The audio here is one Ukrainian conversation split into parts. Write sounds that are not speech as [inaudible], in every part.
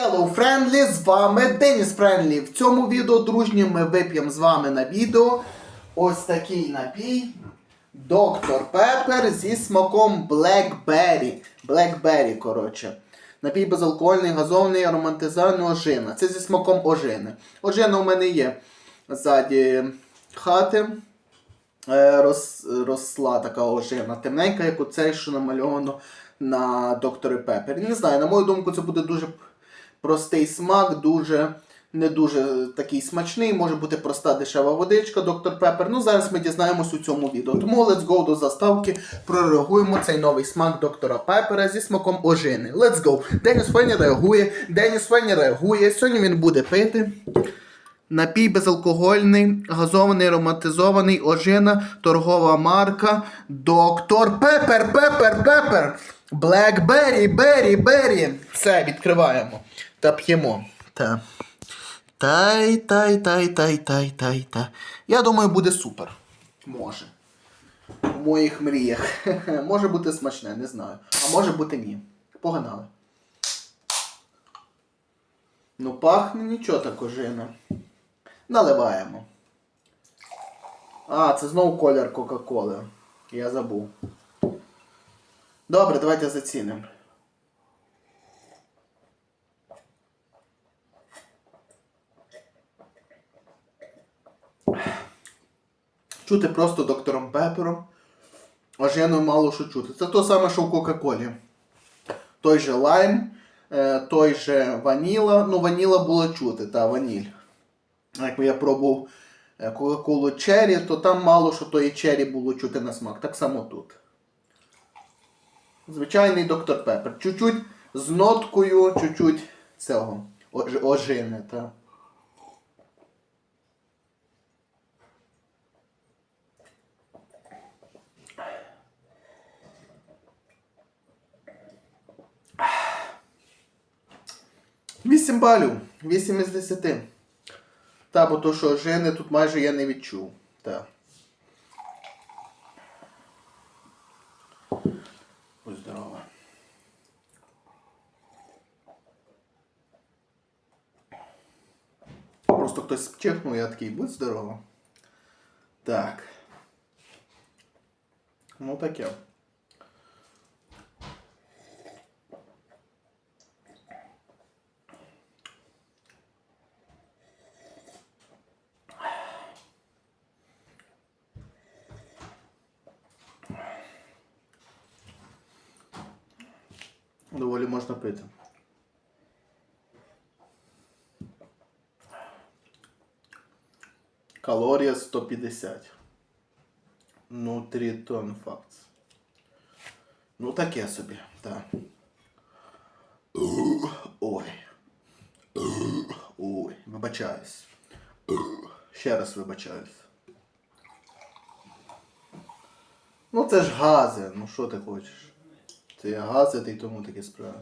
Hello Friendly, з вами Деніс Френдлі. В цьому відео, дружні, ми вип'ємо з вами на відео ось такий напій. Доктор Пеппер зі смаком Blackberry. Blackberry, коротше. Напій безалкогольний, газований, ароматизований ожина. Це зі смаком ожини. Ожина у мене є ззаді хати. Е, рос, росла така ожина темненька, як оцей, що намальовано на докторі Пеппер. Не знаю, на мою думку, це буде дуже простий смак, дуже не дуже такий смачний. Може бути проста дешева водичка, доктор Пеппер. Ну зараз ми дізнаємось у цьому відео. Тому let's go до заставки. Прореагуємо цей новий смак доктора Пеппера зі смаком ожини. Let's go. Деніс Фені реагує. Деніс Фені реагує. Сьогодні він буде пити. Напій безалкогольний, газований, ароматизований, ожина, торгова марка, доктор Пепер, Пепер, Пепер. Блекбері, Бері, Бері. Все, відкриваємо. Та п'ємо. Та. Тай, тай, тай, тай, тай, тай, тай. Я думаю, буде супер. Може. В моїх мріях. [laughs] Може бути смачне, не знаю. А може бути ні. Погнали. Ну, пахне нічого так ожина. Наливаємо. А, це знову колір Кока-Коли. Я забув. Добре, давайте зацінимо. Чути просто доктором Пепером. Оженою мало що чути. Це то саме, що в Кока-Колі. Той же лайм, е, той же ваніла. Ну, ваніла було чути, та ваніль. Якби я пробував е, Кока-Колу Черрі, то там мало що тої Черрі було чути на смак. Так само тут. Звичайний доктор Пеппер. Чуть-чуть з ноткою, чуть-чуть цього ожини. Та. Вісім балів. Вісім із десяти. Та, бо то, що жени тут майже я не відчув. Так. Будь здорова. Просто хтось чихнув, я такий, будь здорова. Так. Ну таке. Доволі можна пити. Калорія 150. Нутрітон факт. Ну таке собі, так. Ой. Ой, вибачаюсь. Ще раз вибачаюсь. Ну це ж гази, ну що ти хочеш? Це я гази, та й тому такі справи.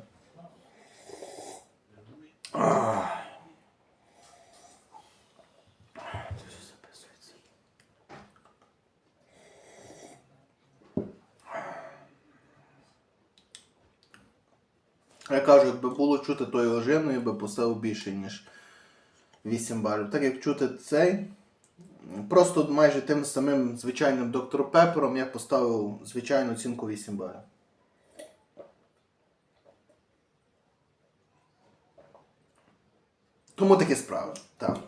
Я кажу, якби було чути тою ожиною, я би поставив більше, ніж 8 балів. Так як чути цей, просто майже тим самим звичайним доктор Пеппером я поставив звичайну оцінку 8 балів. Тому такі справи. Так.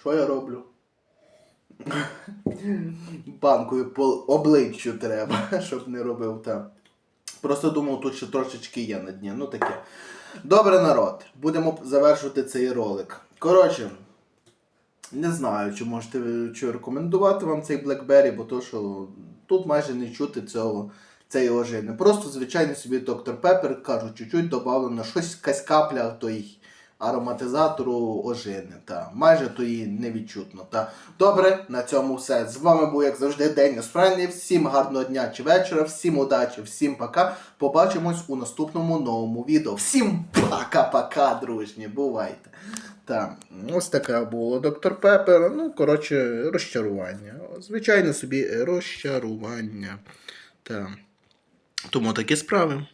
Що я роблю? Банкою по обличчю треба, щоб не робив так. Просто думав, тут ще трошечки є на дні. Ну таке. Добре, народ. Будемо завершувати цей ролик. Коротше, не знаю, чи можете чи рекомендувати вам цей BlackBerry, бо то, що тут майже не чути цього. Цієї ожини. Просто звичайний собі доктор Пеппер, кажу, чуть-чуть додавлено щось якась капля той ароматизатору ожини. Та майже то її не відчутно. Та добре, на цьому все. З вами був, як завжди, Деніс Френлі. Всім гарного дня чи вечора, всім удачі, всім пока. Побачимось у наступному новому відео. Всім пока-пока, дружні. Бувайте. Так, ось таке було доктор Пеппер. Ну, коротше, розчарування. Звичайно собі розчарування. Так. Тому такі справи.